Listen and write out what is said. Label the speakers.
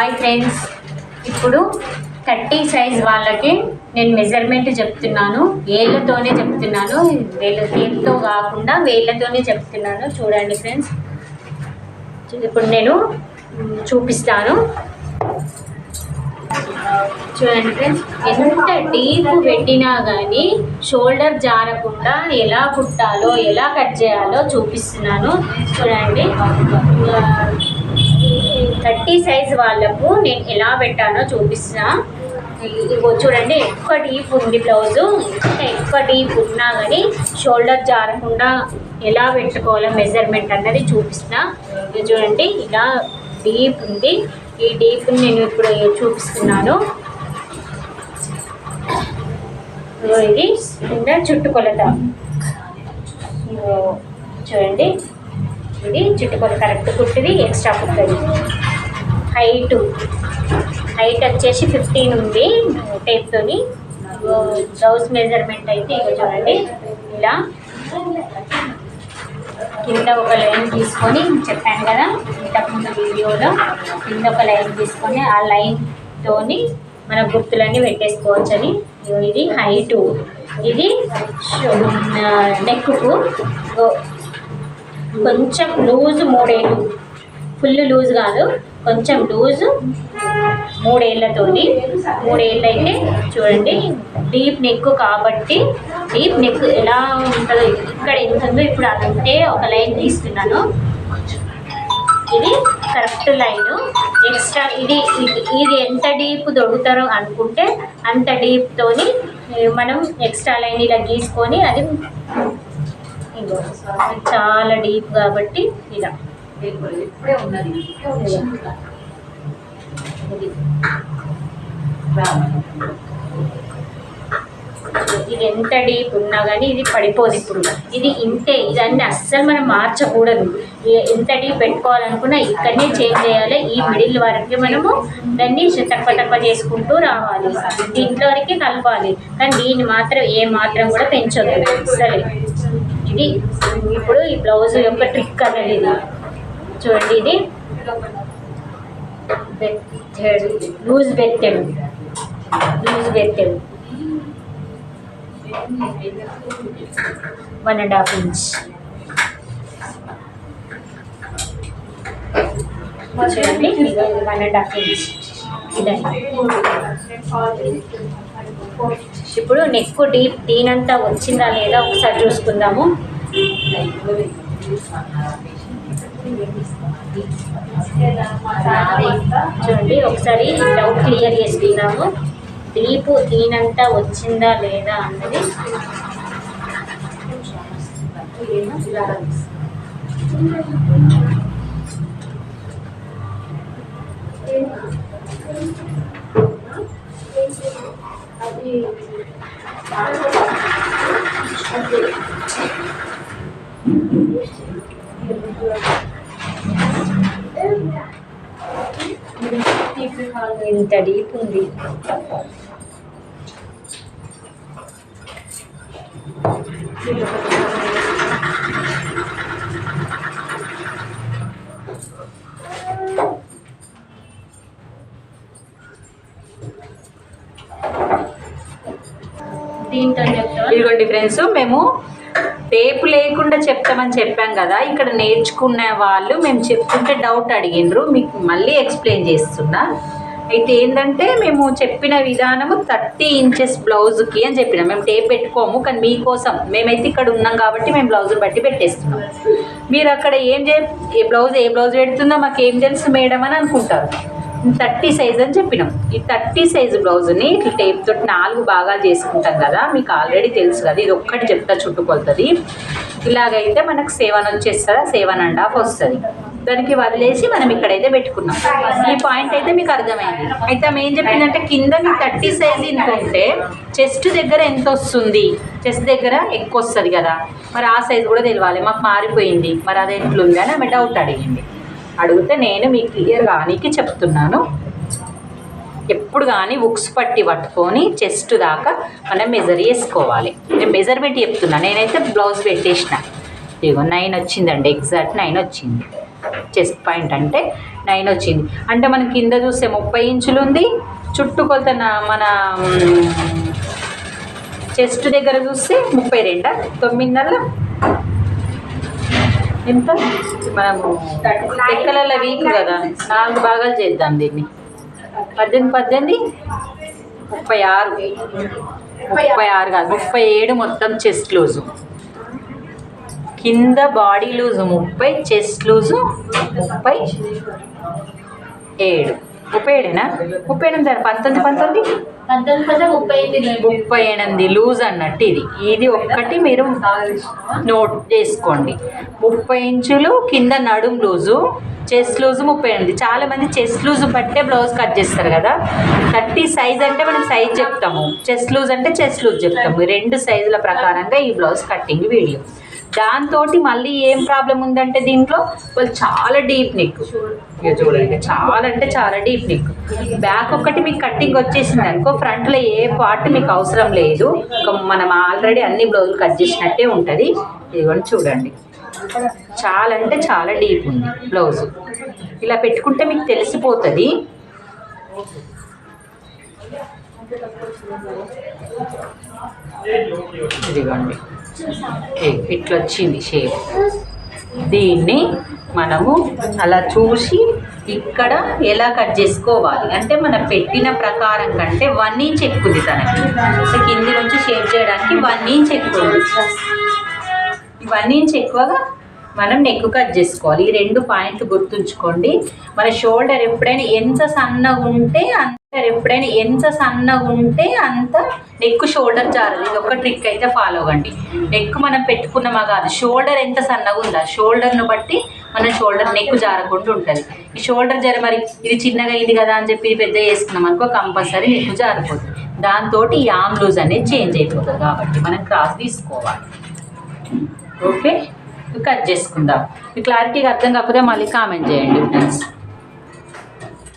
Speaker 1: Hi friends ఇప్పుడు thirty size వాళ్ళకి నేను మెజర్మెంట్ చెప్తున్నాను. వేళ్ళతోనే చెప్తున్నాను. వేళ్ళ టేప్తో కాకుండా వేళ్ళతోనే చెప్తున్నాను. చూడండి ఫ్రెండ్స్ ఇప్పుడు నేను చూపిస్తాను. చూడండి ఫ్రెండ్స్ ఎంత డీప్ పెట్టినా కానీ షోల్డర్ జారకుండా ఎలా కుట్టాలో ఎలా కట్ చేయాలో చూపిస్తున్నాను. చూడండి. థర్టీ సైజ్ వాళ్ళకు నేను ఎలా పెట్టానో చూపిస్తున్నా. ఇగో చూడండి ఎక్కువ డీప్ ఉంది బ్లౌజు ఇంకా ఎక్కువ డీప్ ఉన్నా కానీ షోల్డర్ జారకుండా ఎలా పెట్టుకోవాలో మెజర్మెంట్ అన్నది చూపిస్తున్నా. ఇది చూడండి ఇలా డీప్ ఉంది. ఈ డీప్ని నేను ఇప్పుడు చూపిస్తున్నాను. ఇది కింద చుట్టుకొలత. చూడండి ఇది చుట్టుకొలత కరెక్ట్ కుట్టిది ఎక్స్ట్రా కుట్టది. హైట్. హైట్ వచ్చేసి ఫిఫ్టీన్ ఉంది టేప్తోని. బ్లౌజ్ మెజర్మెంట్ అయితే ఇక చూడండి. ఇలా. కింద ఒక లైన్ తీసుకొని చెప్పాను కదా ఇంతకుముందు వీడియోలో కింద ఒక లైన్ తీసుకొని ఆ లైన్తోని మన గుర్తులన్నీ పెట్టేసుకోవచ్చని. ఇది హైటు. ఇది నెక్కు కొంచెం లూజ్ మూడేళ్ళు ఫుల్ లూజ్ కాదు. కొంచెం లూజ్ మూడేళ్ళతోటి మూడేళ్ళు అయితే చూడండి డీప్ నెక్ కాబట్టి డీప్ నెక్ ఎలా ఉంటుందో ఇక్కడ ఎంత ఉందో ఇప్పుడు అదంటే ఒక లైన్ తీస్తున్నాను. ఇది కరెక్ట్ లైన్. ఎక్స్ట్రా ఇది ఇది- ఇది ఎంత డీప్ దొరుకుతారో అనుకుంటే అంత డీప్తోని మనం ఎక్స్ట్రా లైన్ ఇలా గీసుకొని అది చాలా డీప్ కాబట్టి ఇలా.
Speaker 2: ఇప్పుడే ఉన్నది
Speaker 1: ఇది ఇది ఎంత డీప్ ఉన్నా కానీ ఇది పడిపోదు ఇప్పుడు. ఇది ఇంతే ఇదన్నీ అస్సలు మనం మార్చకూడదు. ఎంత డీప్ పెట్టుకోవాలనుకున్నా ఇక్కడనే చేంజ్ చేయాలి. ఈ మిడిల్ వరకు మనము దాన్ని తక్కువ తక్కువ చేసుకుంటూ రావాలి. దీంట్లో వరకే కలపాలి. కానీ దీన్ని మాత్రం ఏ మాత్రం కూడా పెంచదు సరే. ఇది ఇప్పుడు ఈ బ్లౌజ్ యొక్క ట్రిక్ అనేది. ఇది చూడండి ఇది. బెత్తెడు లూజ్ బెత్తెడు లూజ్ బెత్తెడు వన్ అండ్ హాఫ్ ఇంచ్ చూడండి వన్ అండ్ హాఫ్ ఇంచ్ ఇప్పుడు నెక్ డీప్ దీనంతా వచ్చిందా లేదా ఒకసారి చూసుకుందాము. చూడండి ఒకసారి డౌట్ క్లియర్ చేసుకుందాము డీప్ దీనంతా వచ్చిందా లేదా అన్నది. ఇంత డీప్ ఉంది దీంతో
Speaker 2: ఇదిగోండి ఫ్రెండ్స్ మేము టేపు లేకుండా చెప్తామని చెప్పాం కదా ఇక్కడ నేర్చుకునే వాళ్ళు మేము చెప్తుంటే డౌట్ అడిగిండ్రు. మీకు మళ్ళీ ఎక్స్ప్లెయిన్ చేస్తున్నా. అయితే ఏంటంటే మేము చెప్పిన విధానము థర్టీ ఇంచెస్ బ్లౌజ్కి అని చెప్పినాం. మేము టేప్ పెట్టుకోము కానీ మీకోసం మేమైతే ఇక్కడ ఉన్నాం కాబట్టి మేము బ్లౌజ్ బట్టి పెట్టేస్తున్నాం. మీరు అక్కడ ఏం చే ఏ బ్లౌజ్ ఏ బ్లౌజ్ పెడుతుందో మాకు ఏం తెలుసు మేడం అని అనుకుంటారు. థర్టీ సైజ్ అని చెప్పినాం. ఈ థర్టీ సైజ్ బ్లౌజ్ని ఇట్లా టేప్ తోటి నాలుగు భాగాలు చేసుకుంటాం కదా మీకు ఆల్రెడీ తెలుసు కదా ఇది ఒక్కటి చెప్తా చుట్టుకొలుతుంది. ఇలాగైతే మనకు సెవెన్ వచ్చేస్తుందా? సెవెన్ అండ్ హాఫ్ వస్తుంది. దానికి వదిలేసి మనం ఇక్కడైతే పెట్టుకున్నాం. ఈ పాయింట్ అయితే మీకు అర్థమైంది. అయితే ఆమె ఏం చెప్పిందంటే కింద మీ థర్టీ సైజ్ ఇంకుంటే చెస్ట్ దగ్గర ఎంత వస్తుంది? చెస్ట్ దగ్గర ఎక్కువ వస్తుంది కదా. మరి ఆ సైజ్ కూడా తెలియాలి మాకు మారిపోయింది. మరి అది ఎట్లుంది అని ఆమె డౌట్ అడిగింది. అడిగితే నేను మీకు క్లియర్ కానీకి చెప్తున్నాను. ఎప్పుడు కానీ ఉక్స్ పట్టి పట్టుకొని చెస్ట్ దాకా మనం మెజర్ చేసుకోవాలి. నేను మెజర్మెంట్ చెప్తున్నా. నేనైతే బ్లౌజ్ పెట్టేసిన. ఇదిగో నైన్ వచ్చిందండి. ఎగ్జాక్ట్ నైన్ వచ్చింది. చెస్ట్ పాయింట్ అంటే నైన్ వచ్చింది. అంటే మనం కింద చూస్తే ముప్పై ఇంచులు ఉంది. చుట్టుకొలత మన చెస్ట్ దగ్గర చూస్తే ముప్పై రెండా? తొమ్మిదిన్నర? ఎంత? మనము లెక్కలలో వీక్ కదా. నాలుగు భాగాలు చేద్దాం దీన్ని. పద్దెనిమిది పద్దెనిమిది? ముప్పై ఆరు. ముప్పై ఆరు కాదు ముప్పై ఏడు మొత్తం చెస్ట్ లూజు కింద బాడీ లూజు ముప్పై చెస్ట్ లూజు ముప్పై ఏడు. ముప్పై ఏడేనా ముప్పై ఎనిమిది పంతొమ్మిది పంతొమ్మిది?
Speaker 1: ముప్పై ఎనిమిది
Speaker 2: లూజ్ అన్నట్టు ఇది. ఇది ఒక్కటి మీరు నోట్ చేసుకోండి. ముప్పై ఇంచులు కింద నడుం లూజు చెస్ట్ లూజు ముప్పై ఎనిమిది. చాలా మంది చెస్ట్ లూజ్ బట్టే బ్లౌజ్ కట్ చేస్తారు కదా. థర్టీ సైజ్ అంటే మనం సైజ్ చెప్తాము. చెస్ట్ లూజ్ అంటే చెస్ట్ లూజ్ చెప్తాము. రెండు సైజుల ప్రకారంగా ఈ బ్లౌజ్ కటింగ్ వీడియో. దాంతో మళ్ళీ ఏం ప్రాబ్లం ఉందంటే దీంట్లో వాళ్ళు చాలా డీప్ నెక్. చూడండి చాలా అంటే చాలా డీప్ నెక్. బ్యాక్ ఒక్కటి మీకు కట్టింగ్ వచ్చేసింది అనుకో ఫ్రంట్లో ఏ పార్ట్ మీకు అవసరం లేదు. మనం ఆల్రెడీ అన్ని బ్లౌజులు కట్ చేసినట్టే ఉంటుంది. ఇదిగోండి చూడండి. చాలా అంటే చాలా డీప్ ఉంది బ్లౌజ్ ఇలా పెట్టుకుంటే మీకు తెలిసిపోతుంది. ఇదిగోండి. ఇట్లా వచ్చింది షేప్. దీన్ని మనము అలా చూసి ఇక్కడ ఎలా కట్ చేసుకోవాలి? అంటే మనం పెట్టిన ప్రకారం కంటే వన్ ఇంచ్ ఎక్కుంది తనకి. సో కింది నుంచి షేప్ చేయడానికి వన్ ఇంచ్ ఎక్కువ ఉంది వన్ ఇంచ్ ఎక్కువగా మనం నెక్ కట్ చేసుకోవాలి. ఈ రెండు పాయింట్లు గుర్తుంచుకోండి. మన షోల్డర్ ఎప్పుడైనా ఎంత సన్నగా ఉంటే ఎప్పుడైనా ఎంత సన్నగా ఉంటే అంత నెక్ షోల్డర్ జారదు. ఇది ఒక ట్రిక్ అయితే ఫాలో అవ్వండి నెక్ మనం పెట్టుకున్నామా కాదు షోల్డర్ ఎంత సన్నగా ఉందా? షోల్డర్ను బట్టి మన షోల్డర్ నెక్ జారకుండా ఉంటుంది. ఈ షోల్డర్ జర మరి ఇది చిన్నగా అయింది కదా అని చెప్పి పెద్ద చేసుకున్నాం అనుకో కంపల్సరీ నెక్ జారిపోతుంది. దాంతో ఈ ఆమ్ లూజ్ అనేది చేంజ్ అయిపోతుంది కాబట్టి మనం క్రాస్ తీసుకోవాలి. ఓకే? కట్ చేసుకుందాం. క్లారిటీగా అర్థం కాకపోతే మళ్ళీ కామెంట్ చేయండి ఫ్రెండ్స్